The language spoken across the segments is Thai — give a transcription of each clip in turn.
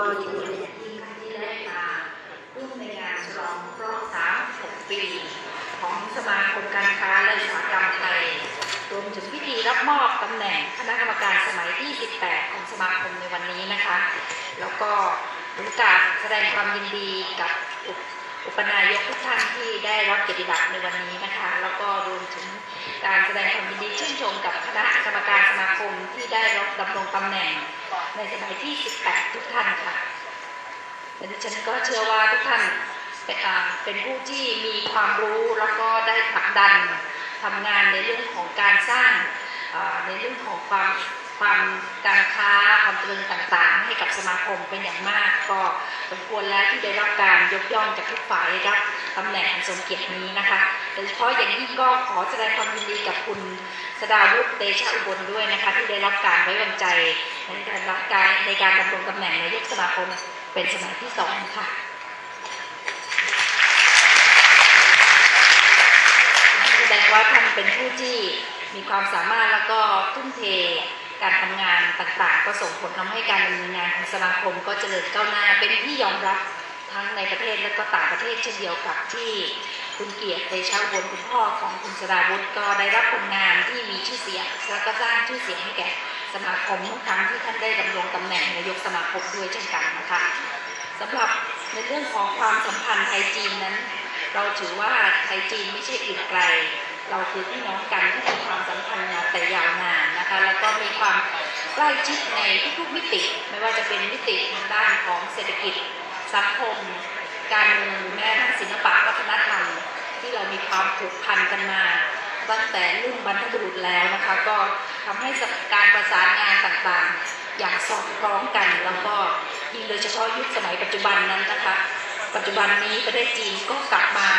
กียรติแล้วก็ยินดีเป็นอย่างที่ได้มาร่วมในงานฉลองครบ36 ปี ของสมาคมการค้าและอุตสาหกรรมไทย รวมถึงพิธีรับมอบตำแหน่งคณะกรรมการสมัยที่ 18 ของสมาคมในวันนี้นะคะ แล้วก็ถือโอกาสแสดงความยินดีกับอุปนายกทุกท่านที่ได้รับเกียรติบัตรในวันนี้นะคะ แล้วก็รวมถึง แสดงความยินดีชื่นชมกับคณะกรรมการสมาคมที่ได้รับดำรงตำแหน่ง ในสมัยที่ 18 ทุกท่านค่ะและดิฉันก็เชื่อว่าทุกท่านเป็นผู้ที่มีความรู้แล้วก็ได้ผลักดันทำงานในเรื่องของการสร้างในเรื่องของความความการค้าความเจริญต่างๆ ให้กับสมาคมเป็นอย่างมาก ก็สมควรแล้วที่ได้รับการยกย่องจากทุกฝ่ายได้รับ ตำแหน่งอันทรงเกียรตินี้นะคะ โดยเฉพาะอย่างยิ่งก็ขอแสดงความยินดีกับคุณสดาวุฒิเตชะอุบลด้วยนะคะ ที่ได้รับการไว้วางใจในการรับการในการดำรงตำแหน่งนายกสมาคมเป็นสมัยที่สองค่ะแสดงว่าท่านเป็นผู้ที่มีความสามารถแล้วก็ทุ่มเทการทำงานต่างๆ ก็ส่งผลทำให้การดำเนินงานของสมาคมก็เจริญก้าวหน้าเป็นที่ยอมรับ ทั้งในประเทศและก็ต่างประเทศเช่นเดียวกับที่คุณเกียรติเตชะอุบลคุณพ่อของคุณสราวุฒิก็ได้รับผลงานที่มีชื่อเสียงและก็สร้างชื่อเสียงให้แก่สมาคมเมื่อครั้งที่ท่านได้ดำรงตำแหน่งนายกสมาคมด้วยเช่นกันนะคะสำหรับในเรื่องของความสัมพันธ์ไทยจีนนั้น เราถือว่าไทยจีนไม่ใช่อื่นไกล เราคือพี่น้องกันที่มีความสัมพันธ์มาแต่ยาวนานนะคะแล้วก็มีความใกล้ชิดในทุกๆมิติ ไม่ว่าจะเป็นมิติทางด้านของเศรษฐกิจ สังคม การเมืองแม้ทั่งศิลปะวัฒนธรรมที่เรามีความผูกพันกันมา ตั้งแต่รุ่นบรรพบุรุษแล้วนะคะ ก็ทำให้การประสานงานต่างๆ อย่างสอดคล้องกัน แล้วก็ยิ่งโดยเฉพาะยุคสมัยปัจจุบันนั้นนะคะ ปัจจุบันนี้ประเทศจีนก็กลับมา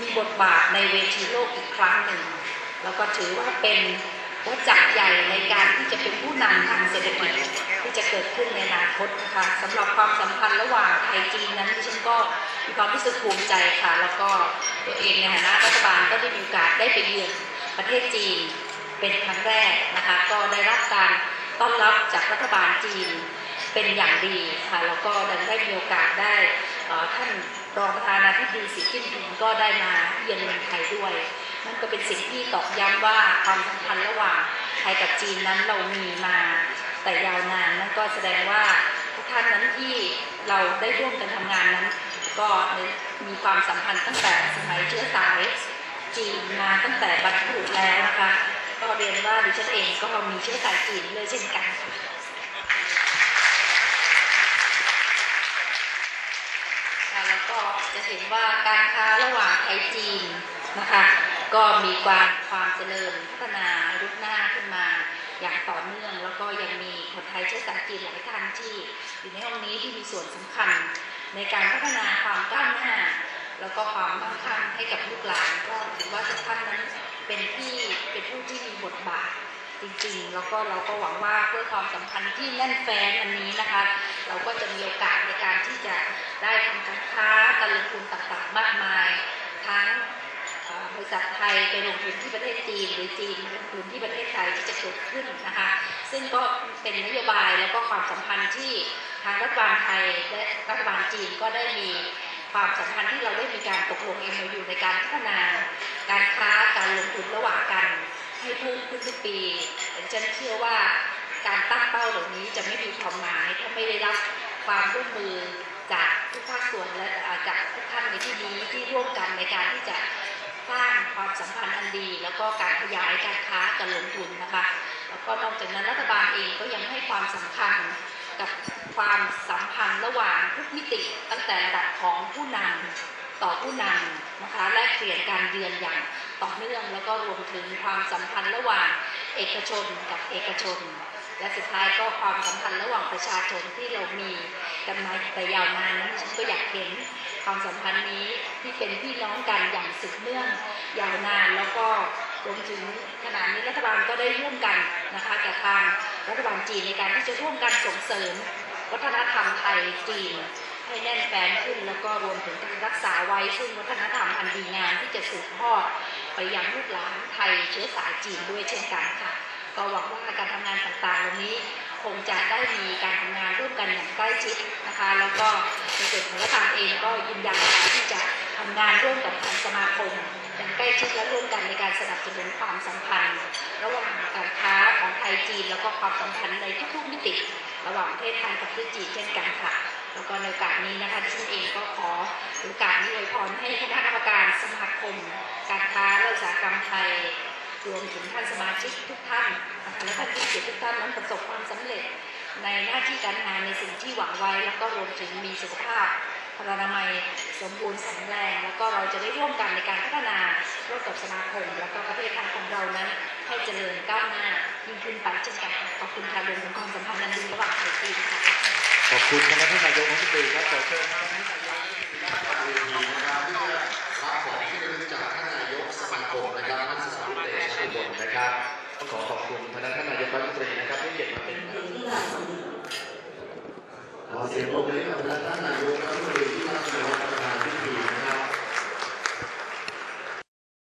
มีบทบาทในเวทีโลกอีกครั้งหนึ่ง แล้วก็ถือว่าเป็น หัวจักใหญ่ในการที่จะเป็นผู้นำทางเศรษฐกิจที่จะเกิดขึ้นในอนาคตนะคะสำหรับความสัมพันธ์ระหว่างไทยจีนนั้นดิฉันก็มีความรู้สึกภูมิใจค่ะ แล้วก็ตัวเองในฐานะรัฐบาลก็ได้มีโอกาสได้ไปเยือนประเทศจีนเป็นครั้งแรกนะคะก็ได้รับการต้อนรับจากรัฐบาลจีนเป็นอย่างดีค่ะแล้วก็ดันได้มีโอกาสได้ท่านรองประธานาธิบดีสีจิ้นผิงก็ได้มาเยือนเมืองไทยด้วย นั่นก็เป็นสิ่งที่ตอกย้ำว่าความสัมพันธ์ระหว่างไทยกับจีนนั้นเรามีมาแต่ยาวนานนั่นก็แสดงว่าทุกท่านนั้นที่เราได้ร่วมกันทำงานนั้น ก็มีความสัมพันธ์ตั้งแต่สมัยเชื้อสายจีนมาตั้งแต่บรรพบุรุษแล้วนะคะก็เรียนว่าดิฉันเองก็มีเชื้อสายจีนเลยเช่นกันแล้วก็จะเห็นว่าการค้าระหว่างไทยจีนนะคะ ก็มีความความเจริญพัฒนารุดหน้าขึ้นมา อย่างต่อเนื่อง แล้วก็ยังมีคนไทยเชื้อสายจีนหลายท่านที่อยู่ในห้องนี้ที่มีส่วนสำคัญ ในการพัฒนาความก้าวหน้า แล้วก็ความมั่งคั่งให้กับลูกหลานก็ถือว่าทุกท่านนั้นเป็นที่เป็นผู้ที่มีบทบาทจริงๆ แล้วก็เราก็หวังว่าเพื่อความสัมพันธ์ที่แน่นแฟ้นอันนี้นะคะ เราก็จะมีโอกาสในการที่จะได้ทำการค้าการลงทุนต่างๆมากมาย ทั้งเอ่อบริษั ทไทยไปลงทุนที่ประเทศจีน หรือจีนลงทุนที่ประเทศไทยที่จะเกิดขึ้นนะคะ ซึ่งก็เป็นนโยบายแล้วก็ความสัมพันธ์ที่ทางรัฐบาลไทยและรัฐบาลจีนก็ได้มีความสัมพันธ์ที่เราได้มีการตกลง MOU ในการพัฒนาการค้าการลงทุนระหว่างกันให้เพิ่มขึ้นทุกปีฉันเชื่อว่าการตั้งเป้าเหล่านี้จะไม่มีความหมายถ้าไม่ได้รับความร่วมมือจากทุกภาคส่วนและอาจากทุกท่านในที่นี้ที่ร่วมกันในการที่จะ สร้างความสัมพันธ์อันดี แล้วก็การขยายการค้าการลงทุนนะคะแล้วก็นอกจากนั้นรัฐบาลเองก็ยังให้ความสำคัญกับความสัมพันธ์ระหว่างทุกมิติ ตั้งแต่ระดับของผู้นำต่อผู้นำนะคะแลกเปลี่ยนการเยือนอย่างต่อเนื่องแล้วก็รวมถึงความสัมพันธ์ระหว่างเอกชนกับเอกชน และสุดท้ายก็ความสัมพันธ์ระหว่างประชาชนที่เรามีกันมาแต่ยาวนานนั้นฉันก็อยากเห็นความสัมพันธ์นี้ที่เป็นพี่น้องกันอย่างสืบเนื่องยาวนานแล้วก็รวมถึงขณะนี้รัฐบาลก็ได้ร่วมกันนะคะกับทางรัฐบาลจีนในการที่จะร่วมกันส่งเสริม วัฒนธรรมไทยจีนให้แน่นแฟ้นขึ้นแล้วก็รวมถึงการรักษาไว้ซึ่งวัฒนธรรมอันดีงามที่จะสืบทอดไปยังลูกหลานไทยเชื้อสายจีนด้วยเช่นกันค่ะ ก็หวังว่าการทำงานต่างๆเหล่านี้คงจะได้มีการทำงานร่วมกันอย่างใกล้ชิดนะคะ แล้วก็ในส่วนของรัฐบาลเองก็ยืนยันที่จะทำงานร่วมกับทางสมาคมอย่างใกล้ชิดและร่วมกันในการสนับสนุนความสัมพันธ์ ระหว่างการค้าของไทยจีน แล้วก็ความสัมพันธ์ในทุกๆมิติ ระหว่างประเทศไทยกับประเทศจีนเช่นกันค่ะแล้วก็ในโอกาสนี้นะคะดิฉันเองก็ขอโอกาสนี้อวยพรให้คณะกรรมการสมาคม การค้าและอุตสาหกรรมไทย รวมถึงท่านสมาชิกทุกท่านนะคะและท่านผู้เกียรติทุกท่านนั้นประสบความสำเร็จในหน้าที่การงานในสิ่งที่หวังไว้ แล้วก็รวมถึงมีสุขภาพพลานามัยสมบูรณ์แข็งแรง แล้วก็เราจะได้ร่วมกันในการพัฒนาร่วมกับสมาคม แล้วก็ประเทศไทยของเรานั้น ให้เจริญก้าวหน้ายิ่งขึ้นไปเช่นกันขอบคุณค่ะรวมถึงความสัมพันธ์อันดีระหว่างไทยจีนค่ะขอบคุณคณะท่านนายกรัฐมนตรีครับขอเชิญครับ นะครับต้องขอขอบคุณคณะท่านนายกรัฐมนตรีนะครับที่เกียรติมาเป็นขอเสียงปรบมือให้กับท่านนายกรัฐมนตรีที่มาเป็นประธานพิธีนะครับ